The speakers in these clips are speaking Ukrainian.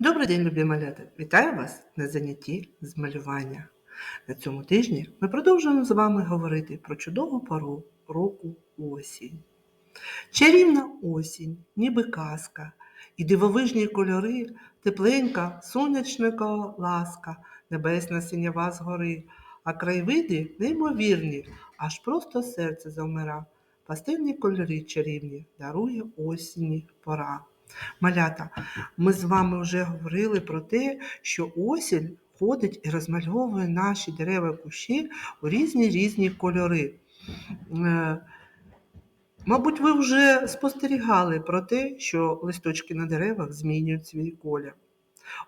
Добрий день, любі малята! Вітаю вас на занятті з малювання. На цьому тижні ми продовжуємо з вами говорити про чудову пору року осінь. Чарівна осінь, ніби казка, і дивовижні кольори, тепленька, сонячника ласка, небесна синява згори, а краєвиди неймовірні, аж просто серце завмира. Пастельні кольори чарівні дарує осінні пора. Малята, ми з вами вже говорили про те, що осінь ходить і розмальовує наші дерева і кущі у різні різні кольори. Е, Мабуть, ви вже спостерігали про те, що листочки на деревах змінюють свій колір.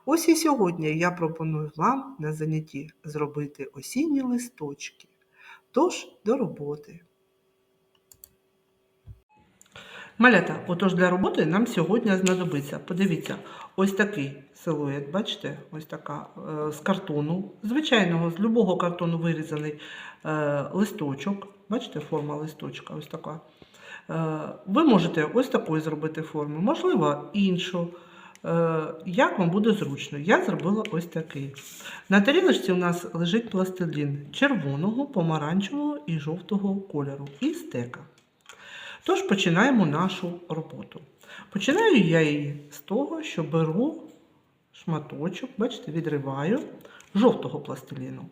Ось і сьогодні я пропоную вам на занятті зробити осінні листочки. Тож до роботи. Малята, отож для роботи нам сьогодні знадобиться. Подивіться, ось такий силует, бачите, ось така е, з картону, звичайного, з любого картону вирізаний е, листочок. Бачите, форма листочка, ось така. Е, ви можете ось такої зробити форму, можливо, іншу. Як вам буде зручно? Я зробила ось такий. На тарілочці у нас лежить пластилін червоного, помаранчевого і жовтого кольору і стека. Тож починаємо нашу роботу. Починаю я її з того, що беру шматочок, бачите, відриваю жовтого пластиліну.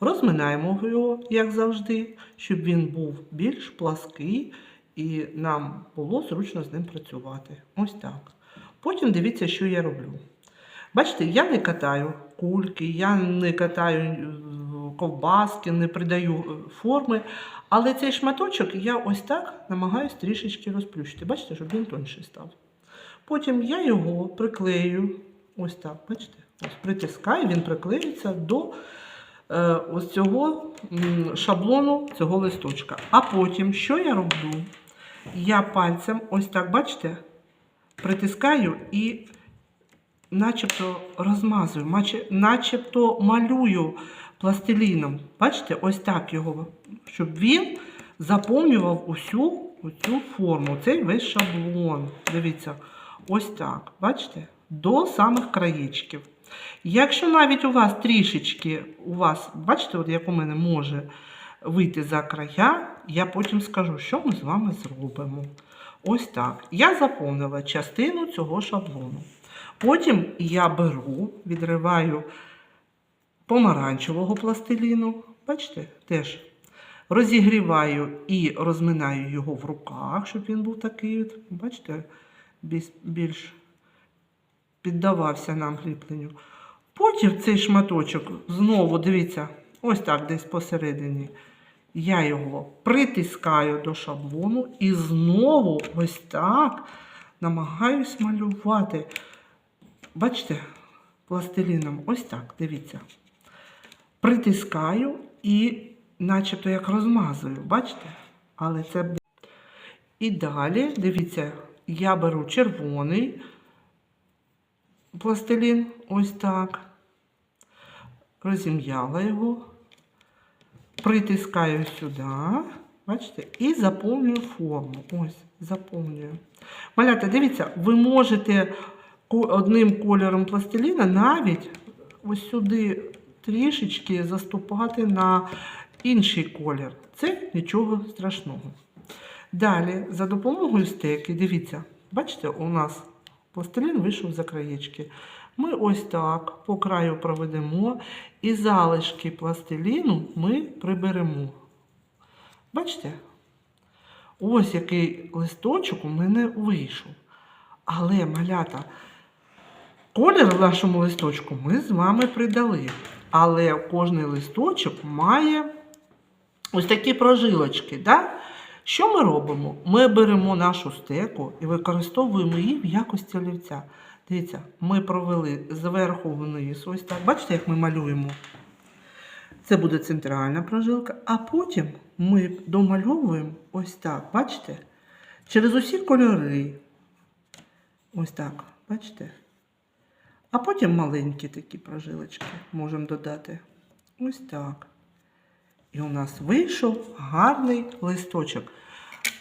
Розминаємо його, як завжди, щоб він був більш плаский і нам було зручно з ним працювати. Ось так. Потім дивіться, що я роблю. Бачите, я не катаю кульки, я не катаю е, ковбаски, не придаю е, форми. Але цей шматочок я ось так намагаюся трішечки розплющити. Бачите, щоб він тонший став. Потім я його приклею, ось так, бачите, ось притискаю, він приклеюється до е, ось цього шаблону цього листочка. А потім, що я роблю? Я пальцем, ось так, бачите, притискаю і начебто розмазую, наче- начебто малюю пластиліном. Бачите, ось так його, щоб він заповнював усю оцю форму, цей весь шаблон. Дивіться, ось так. Бачите? До самих краєчків. Якщо навіть у вас трішечки, у вас, бачите, от як у мене може вийти за края, я потім скажу, що ми з вами зробимо. Ось так. Я заповнила частину цього шаблону. Потім я беру, відриваю помаранчевого пластиліну. Бачите, теж розігріваю і розминаю його в руках, щоб він був такий, бачите, більш, піддавався нам ліпленню. Потім цей шматочок знову, дивіться, ось так десь посередині. Я його притискаю до шаблону і знову ось так намагаюсь малювати. Бачите, пластиліном, ось так, дивіться. Притискаю і начебто як розмазую, бачите? Але це. І далі, дивіться, я беру червоний пластилін, ось так. Розім'яла його, притискаю сюди, бачите, і заповнюю форму. Ось, заповнюю. Малята, дивіться, ви можете одним кольором пластиліна навіть ось сюди трішечки заступати на інший колір. Це нічого страшного. Далі, за допомогою стеки, дивіться, бачите, у нас пластилін вийшов за краєчки. Ми ось так по краю проведемо і залишки пластиліну ми приберемо. Бачите? Ось який листочок у мене вийшов. Але, малята, колір нашому листочку ми з вами придали. Але кожний листочок має ось такі прожилочки. Да? Що ми робимо? Ми беремо нашу стеку і використовуємо її в якості олівця. Дивіться, ми провели зверху вниз. Ось так. Бачите, як ми малюємо? Це буде центральна прожилка, а потім ми домальовуємо ось так, бачите? Через усі кольори. Ось так, бачите? А потім маленькі такі прожилочки можемо додати. Ось так. І у нас вийшов гарний листочок.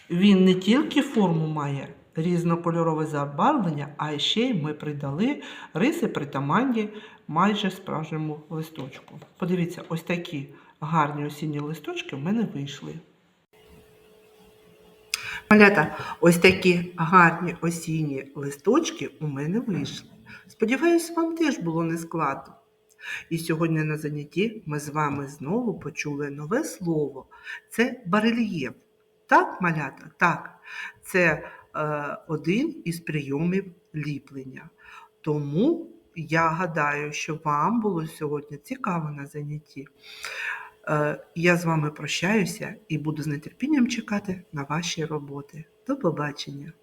Він не тільки форму має, різнокольорове забарвлення, а ще й ми придали риси притаманні майже справжньому листочку. Подивіться, ось такі гарні осінні листочки в мене вийшли. Малята, ось такі гарні осінні листочки у мене вийшли. Сподіваюсь, вам теж було нескладно. І сьогодні на занятті ми з вами знову почули нове слово. Це барельєф. Так, малята? Так. Це е, один із прийомів ліплення. Тому я гадаю, що вам було сьогодні цікаво на занятті. Е, я з вами прощаюся і буду з нетерпінням чекати на ваші роботи. До побачення!